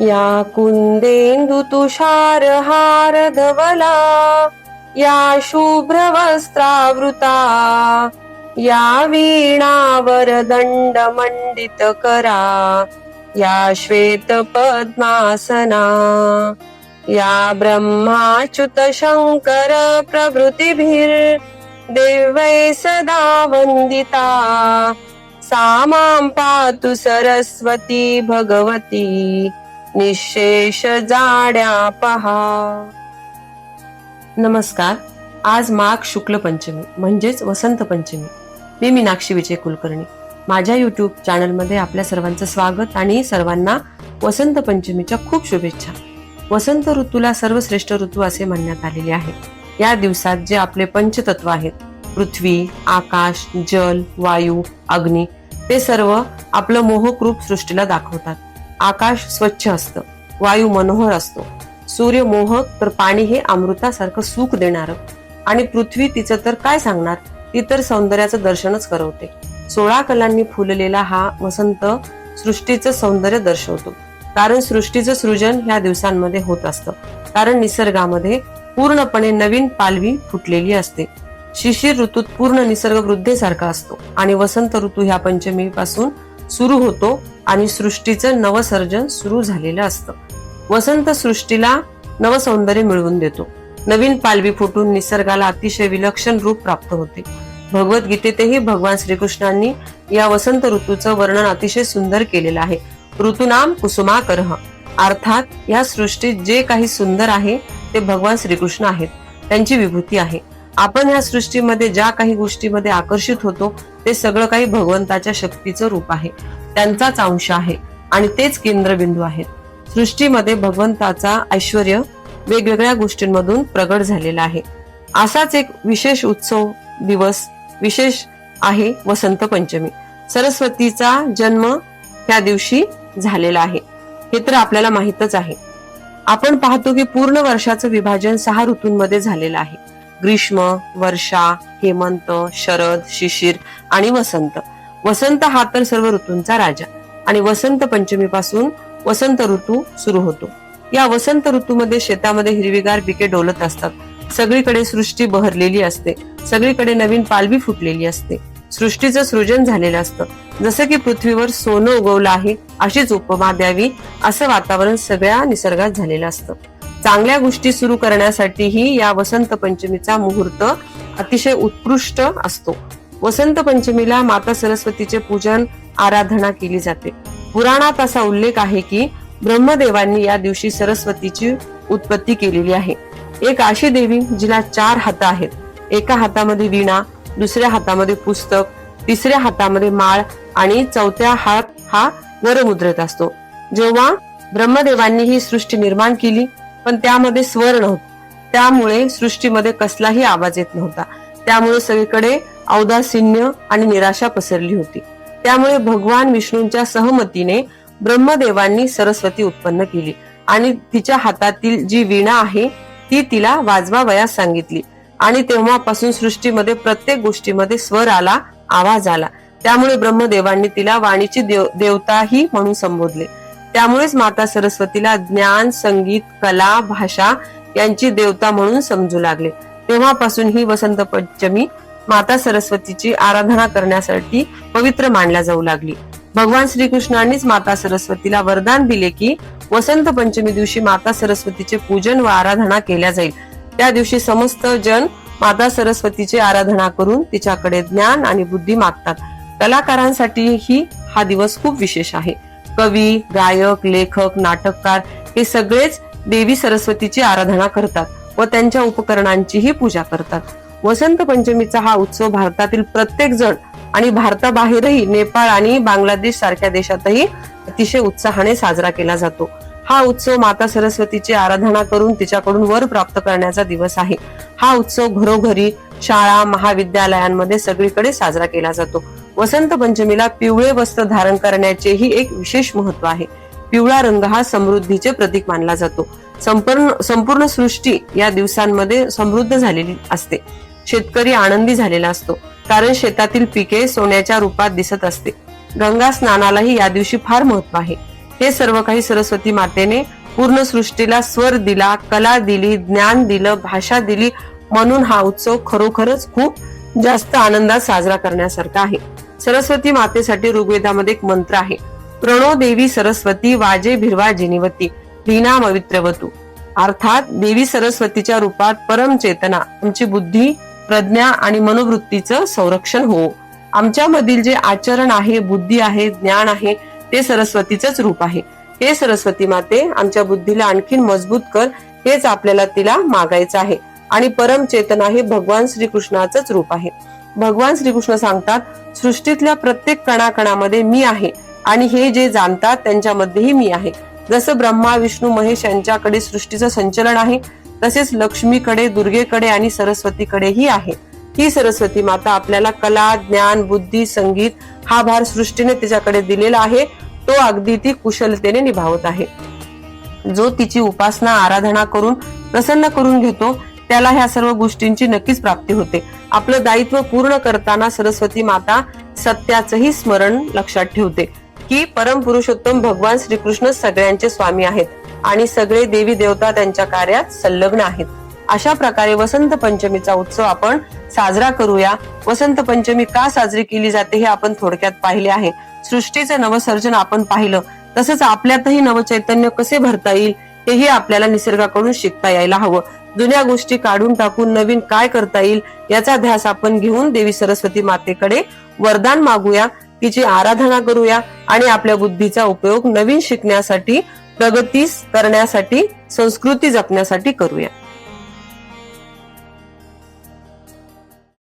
या कुंदेंदु तुषार हार धवला या शुभ्र वस्त्रावृता या वीणावर दंड मंडित करा या श्वेत पद्मासना या ब्रह्माच्युत शंकर प्रभृतीभिर देवै सदा वंदिता सा मां पातु सरस्वती भगवती। निशेष जाड्या पहा. नमस्कार. आज माघ शुक्ल पंचमी म्हणजेच वसंत पंचमी मी मीनाक्षी विजय कुलकर्णी. माझ्या यूट्यूब चॅनलमध्ये आपल्या सर्वांचं स्वागत आणि सर्वांना वसंत पंचमीच्या खूप शुभेच्छा. वसंत ऋतूला सर्वश्रेष्ठ ऋतू असे म्हणण्यात आलेले आहे. या दिवसात जे आपले पंचतत्व आहेत पृथ्वी आकाश जल वायू अग्नी ते सर्व आपलं मोहक रूप सृष्टीला दाखवतात. आकाश स्वच्छ असतं वायू मनोहर असतो. सूर्य मोहक तर पाणी हे अमृतासारखं सुख देणार. आणि पृथ्वी तिचं तर काय सांगणार? ती तर सौंदर्याचं दर्शनच करवते. सोळा कलांनी फुललेला हा वसंत सृष्टीचं सौंदर्य दर्शवतो. कारण सृष्टीचं सृजन ह्या दिवसांमध्ये होत असतं. कारण निसर्गामध्ये पूर्णपणे नवीन पालवी फुटलेली असते. शिशिर ऋतूत पूर्ण निसर्ग वृद्धेसारखा असतो. आणि वसंत ऋतू ह्या पंचमीपासून सुरू होतो आणि सृष्टीचं नवसर्जन सुरू झालेलं असतं. वसंत सृष्टीला नवसौंदर्य मिळवून देतो. नवीन पालवी फुटून निसर्गाला अतिशय विलक्षण रूप प्राप्त होते. भगवद्गीतेतही भगवान श्रीकृष्णांनी या वसंत ऋतूचं वर्णन अतिशय सुंदर केलेलं आहे. ऋतुनाम कुसुमाकरह अर्थात या सृष्टीत जे काही सुंदर आहे ते भगवान श्रीकृष्ण आहेत. त्यांची विभूती आहे. आपण या सृष्टीमध्ये ज्या काही गोष्टीमध्ये आकर्षित होतो ते सगळं काही भगवंताच्या शक्तीचं रूप आहे. त्यांचाच अंश आहे आणि तेच केंद्रबिंदू आहेत. सृष्टीमध्ये भगवंताचा ऐश्वर वेगवेगळ्या गोष्टींमधून प्रगट झालेला आहे. असाच एक विशेष उत्सव दिवस विशेष आहे वसंत पंचमी. सरस्वतीचा जन्म त्या दिवशी झालेला आहे. हे तर आपल्याला माहितच आहे. आपण पाहतो की पूर्ण वर्षाचं विभाजन सहा ऋतूंमध्ये झालेलं आहे. ग्रीष्म वर्षा हेमंत शरद शिशिर आणि वसंत. वसंत हा तर सर्व ऋतूंचा राजा आणि वसंत पंचमी पासून वसंत ऋतू सुरू होतो. या वसंत ऋतूमध्ये शेतामध्ये हिरवीगार पिके डोलत असतात. सगळीकडे सृष्टी बहरलेली असते. सगळीकडे नवीन पालवी फुटलेली असते. सृष्टीचं सृजन झालेलं असतं. जसं की पृथ्वीवर सोनं उगवलं आहे अशीच उपमा द्यावी असं वातावरण सगळ्या निसर्गात झालेलं असतं. चांगल्या गोष्टी सुरू करण्यासाठीही या वसंत पंचमीचा मुहूर्त अतिशय उत्कृष्ट असतो. वसंत पंचमीला माता सरस्वतीचे पूजन आराधना केली जाते. पुराणात असा उल्लेख आहे की ब्रह्मदेवांनी या दिवशी सरस्वतीची उत्पत्ती केलेली आहे. एक अशी देवी जिला चार हात आहेत. एका हातामध्ये वीणा दुसऱ्या हातामध्ये पुस्तक तिसऱ्या हातामध्ये माळ आणि चौथ्या हात हा वरमुद्रेत असतो. जेव्हा ब्रह्मदेवांनी ही सृष्टी निर्माण केली पण त्यामध्ये स्वर नव्हतं. त्यामुळे सृष्टीमध्ये कसलाही आवाज येत नव्हता. त्यामुळे सगळीकडे औदासीन्य आणि निराशा पसरली होती. त्यामुळे भगवान विष्णूंच्या सहमतीने ब्रह्मदेवांनी सरस्वती उत्पन्न केली आणि तिच्या हातातील जी वीणा आहे ती तिला वाजवावयास सांगितली. आणि तेव्हापासून सृष्टीमध्ये प्रत्येक गोष्टीमध्ये स्वर आला आवाज आला. त्यामुळे ब्रह्मदेवांनी तिला वाणीची देव देवताही म्हणून संबोधले. त्यामुळेच माता सरस्वतीला ज्ञान संगीत कला भाषा यांची देवता म्हणून समजू लागले. तेव्हापासून ही वसंत पंचमी माता सरस्वतीची आराधना करण्यासाठी पवित्र मानल्या जाऊ लागली. भगवान श्रीकृष्णांनीच माता सरस्वतीला वरदान दिले की वसंत पंचमी दिवशी माता सरस्वतीचे पूजन व आराधना केल्या जाईल. त्या दिवशी समस्त जन माता सरस्वतीची आराधना करून तिच्याकडे ज्ञान आणि बुद्धी मागतात. कलाकारांसाठीही हा दिवस खूप विशेष आहे. कवी गायक लेखक नाटककार हे सगळेच देवी सरस्वतीची आराधना करतात व त्यांच्या उपकरणांचीही पूजा करतात. वसंत पंचमीचा हा उत्सव भारतातील प्रत्येक जण आणि भारताबाहेरही नेपाळ आणि बांगलादेश सारख्या देशातही अतिशय उत्साहाने साजरा केला जातो. हा उत्सव माता सरस्वतीची आराधना करून तिच्याकडून वर प्राप्त करण्याचा दिवस आहे. हा उत्सव घरोघरी शाळा महाविद्यालयांमध्ये सगळीकडे साजरा केला जातो. वसंत पंचमीला पिवळे वस्त्र धारण करण्याचेही एक विशेष महत्त्व आहे. पिवळा रंग हा समृद्धीचे प्रतीक मानला जातो. संपूर्ण संपूर्ण सृष्टी या दिवसांमध्ये समृद्ध झालेली असते. शेतकरी आनंदी झालेला असतो कारण शेतातील पिके सोन्याच्या रूपात दिसत असते. गंगा स्नानालाही या दिवशी फार महत्त्व आहे. हे सर्व काही सरस्वती मातेने पूर्ण सृष्टीला स्वर दिला कला दिली ज्ञान दिलं भाषा दिली म्हणून हा उत्सव खरोखरच खूप जास्त आनंदात साजरा करण्यासारखा आहे. सरस्वती मातेसाठी ऋग्वेदामध्ये एक मंत्र आहे. प्रणो देवी सरस्वती वाजे भिरवा जिनिवती लीना मवित्रवतू अर्थात देवी सरस्वतीच्या रूपात परम चेतना आमची बुद्धी प्रज्ञा आणि मनोवृत्तीचं संरक्षण हो. आमच्यामधील जे आचरण आहे बुद्धी आहे ज्ञान आहे ते सरस्वतीचंच रूप आहे. हे सरस्वती माते आमच्या बुद्धीला आणखीन मजबूत कर हेच आपल्याला तिला मागायचं आहे. आणि परम चेतना हे भगवान श्रीकृष्णाचंच रूप आहे. भगवान श्रीकृष्ण सांगतात सृष्टीतल्या प्रत्येक कणाकणामध्ये मी आहे आणि हे जे जाणतात त्यांच्यामध्येही मी आहे. जसं ब्रह्मा विष्णू महेश यांच्याकडे सृष्टीचं संचलन आहे तसेच लक्ष्मीकडे दुर्गेकडे आणि सरस्वतीकडेही आहे. ही सरस्वती माता आपल्याला कला ज्ञान बुद्धी संगीत हा भार सृष्टीने तिच्याकडे दिलेला आहे. तो अगदी ती कुशलतेने निभावत आहे. जो तिची उपासना आराधना करून प्रसन्न करून घेतो त्याला ह्या सर्व गोष्टींची नक्कीच प्राप्ती होते. आपलं दायित्व पूर्ण करताना सरस्वती माता सत्याचंही स्मरण लक्षात ठेवते. की परम पुरुषोत्तम भगवान श्रीकृष्ण सगळ्यांचे स्वामी आहेत आणि सगळे देवी देवता त्यांच्या कार्यात संलग्न आहेत. अशा प्रकारे वसंत पंचमीचा उत्सव आपण साजरा करूया. वसंत पंचमी का साजरी केली जाते हे आपण थोडक्यात पाहिले आहे. सृष्टीचं नवसर्जन आपण पाहिलं. तसंच आपल्यातही नवचैतन्य कसे भरता येईल हेही आपल्याला निसर्गाकडून शिकता यायला हवं. जुन्या गोष्टी काढून टाकून नवीन काय करता येईल याचा ध्यास आपण घेऊन देवी सरस्वती मातेकडे वरदान मागूया तिची आराधना करूया आणि आपल्या बुद्धीचा उपयोग नवीन शिकण्यासाठी प्रगतीस करण्यासाठी संस्कृती जपण्यासाठी करूया.